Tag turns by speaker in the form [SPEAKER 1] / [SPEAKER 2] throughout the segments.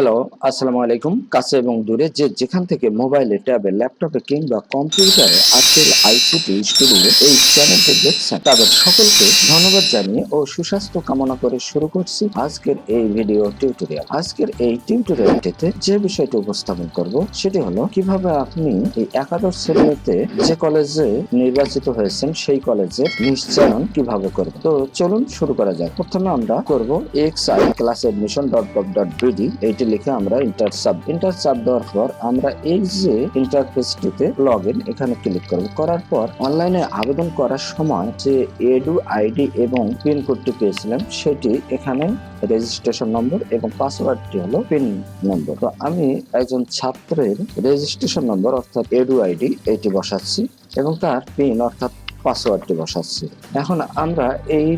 [SPEAKER 1] Hello আসসালামু আলাইকুম। কাছে এবং দূরে যে যেখান থেকে মোবাইলে ট্যাবে ল্যাপটপে কিংবা কম্পিউটারে আজকের আইসিটি স্টুডিও এই চ্যানেলটি দেখছেন, তাদের সকলকে ধন্যবাদ জানিয়ে ও সুস্বাস্থ্য কামনা করে শুরু করছি আজকের এই ভিডিও টিউটোরিয়াল আজকের এই টিউটোরিয়ালটিতে যে বিষয়টি উপস্থাপন করব, সেটি হলো কীভাবে আপনি এই একাদশ শ্রেণীতে যে কলেজে নির্বাচিত হয়েছেন, সেই কলেজের নিশ্চয়ন কীভাবে করবেন। তো চলুন শুরু করা যাক। প্রথমে আমরা করব X I class admission dot gov dot BD এইটি লিখে আমরা ইন্টার সাব ইন্টার সাব দেওয়ার পর আমরা এই যে ইন্টারফেসটিতে লগ ইন এখানে ক্লিক করব। করার পর অনলাইনে আবেদন করার সময় যে এডু আইডি এবং পিন কোডটি পেয়েছিলাম, সেটি এখানে রেজিস্ট্রেশন নম্বর এবং পাসওয়ার্ডটি হলো পিন নম্বর তো আমি একজন ছাত্রের রেজিস্ট্রেশন নম্বর অর্থাৎ এডু আইডি এটি বসাচ্ছি এবং তার পিন অর্থাৎ পাসওয়ার্ডটি বসাচ্ছি। এখন আমরা এই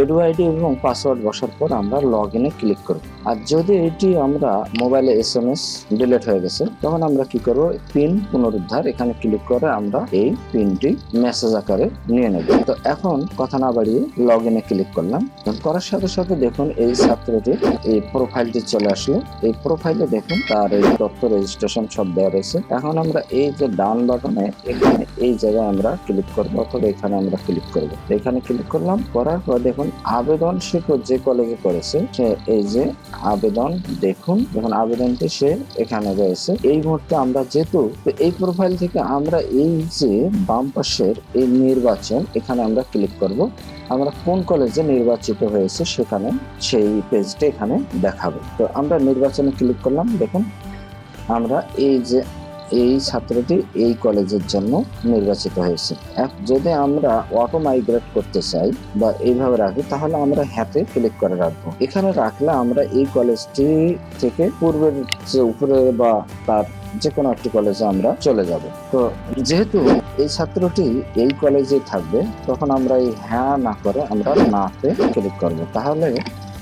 [SPEAKER 1] এডু আইডি এবং পাসওয়ার্ড বসার পর আমরা লগ ইনে ক্লিক করব। আর যদি এটি আমরা মোবাইলে এস এম এস ডিলেট হয়ে গেছে, তখন আমরা কি করব? পিন পুনরুদ্ধার, এখানে ক্লিক করে আমরা এই পিনটি মেসেজ আকারে নিয়ে নেব। তো এখন কথা না বাড়িয়ে লগ ইনে ক্লিক করলাম। করার সাথে সাথে দেখুন এই ছাত্রটির এই প্রোফাইলটি চলে আসলো। এই প্রোফাইলে দেখুন তার এই তথ্য রেজিস্ট্রেশন সব দেওয়া রয়েছে। এখন আমরা এই যে ডাউন বাটনে, এখানে এই জায়গায় আমরা ক্লিক করব। অথবা এখানে আমরা ক্লিক করব। এখানে ক্লিক করলাম, করার পর দেখুন আবেদন সে যে কলেজে করেছে, সে এই যে আবেদন দেখুন দেখুন আবেদনটি সে এখানে রয়েছে। এই মুহূর্তে আমরা যেহেতু এই প্রোফাইল থেকে আমরা এই যে বাম পাশের এই নির্বাচন, এখানে আমরা ক্লিক করব। আমরা কোন কলেজে নির্বাচিত হয়েছে সেখানে সেই পেজটি এখানে দেখাবে। তো আমরা নির্বাচনে ক্লিক করলাম, দেখুন আমরা এই যে এই ছাত্রটি এই কলেজের জন্য নির্বাচিত হয়েছে। যদি আমরা অটো মাইগ্রেট করতে চাই বা এইভাবে রাখি, তাহলে আমরা হ্যাতে ক্লিক করে রাখব। এখানে রাখলে আমরা এই কলেজটি থেকে পূর্বের যে উপরে বা তার যে কোনো একটি কলেজে আমরা চলে যাব। তো যেহেতু এই ছাত্রটি এই কলেজে থাকবে, তখন আমরা এই হ্যাঁ না করে আমরা নাতে ক্লিক করব। তাহলে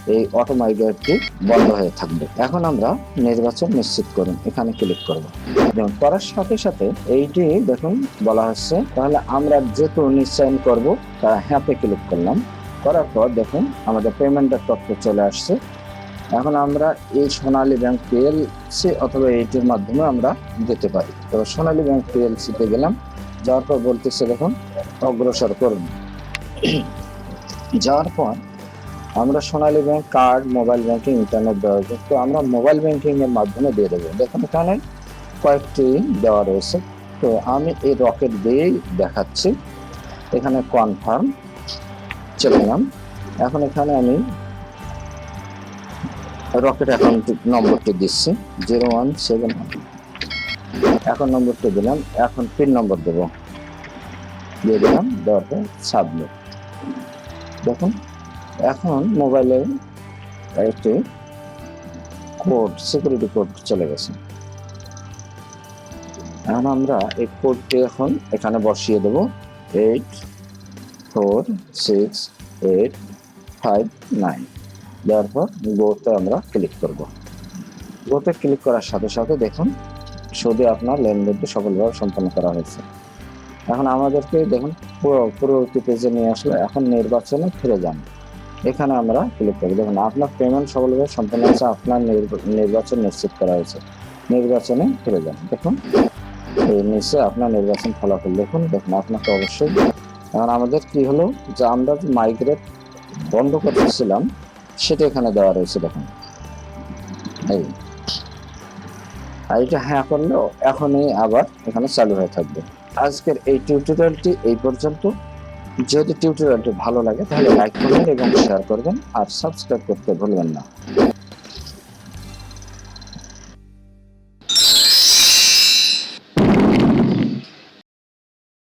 [SPEAKER 1] এই অটো মাইগ্রেটটি বন্ধ হয়ে থাকবে। এখন আমরা নির্বাচন নিশ্চিত করুন। এখানে ক্লিক করব। যেমন করার সাথে সাথে এইটি দেখুন বলা হচ্ছে। তাহলে আমরা যেহেতু নিশ্চয়ন করব, তারা হ্যাপে ক্লিক করলাম। করার পর দেখুন আমাদের পেমেন্টের তথ্য চলে আসছে। এখন আমরা এই সোনালী ব্যাংক পিএলসি অথবা এইটির মাধ্যমে আমরা দিতে পারি। তো সোনালী ব্যাংক পিএলসিতে গেলাম। যাওয়ার পর বলতেছে দেখুন, অগ্রসর করুন। যাওয়ার পর আমরা Sonali bank card, mobile banking, internet ব্যবহার তো আমরা মোবাইল ব্যাংকিং এর মাধ্যমে দিয়ে দেবো। দেখুন, এখানে কয়েকটি দেওয়া রয়েছে। তো আমি এই রকেট দিয়েই দেখাচ্ছি। এখানে কনফার্ম, চলে গেলাম এখন এখানে আমি রকেট অ্যাকাউন্ট নম্বরটি দিচ্ছি, জিরো ওয়ান সেভেন এখন নম্বরটি দিলাম, এখন পিন নম্বর দেবো। দিয়ে দিলাম, দেওয়ার পর সাবমিট। দেখুন এখন মোবাইলে একটি কোড সিকিউরিটি কোড চলে গেছে। এখন আমরা এই কোডটি এখন এখানে বসিয়ে দেব। Eight four six eight five nine. দেওয়ার পর গোতে আমরা ক্লিক করব। গোতে ক্লিক করার সাথে সাথে দেখুন, শুধু আপনার লেনদেনটি সফলভাবে সম্পন্ন করা হয়েছে। এখন আমাদেরকে দেখুন, পুরো- পূর্ববর্তী পেজে নিয়ে আসলে, এখন নির্বাচনে ফিরে যান। এখানে আমরা ক্লিক করি দেখুন, আপনার পেমেন্ট সফলভাবে সম্পন্ন হয়েছে, আপনার নির্ব- নির্বাচন নিশ্চিত করা হয়েছে। নির্বাচনে ফিরে যান, দেখুন। এই নিচে আপনার নির্বাচন ফলাফল দেখুন দেখুন, আপনাকে অবশ্যই। এখন আমাদের কি হলো, যে আমরা যে মাইগ্রেট বন্ধ করতেছিলাম, সেটা এখানে দেওয়া রয়েছে, দেখুন। এই। এটা হ্যাঁ করলেও এখনই আবার এখানে চালু হয়ে থাকবে। আজকের এই টিউটোরিয়ালটি এই পর্যন্ত। যদি টিউটোরিয়ালটি ভালো লাগে তাহলে লাইক করবেন এবং শেয়ার করবেন আর সাবস্ক্রাইব করতে ভুলবেন না।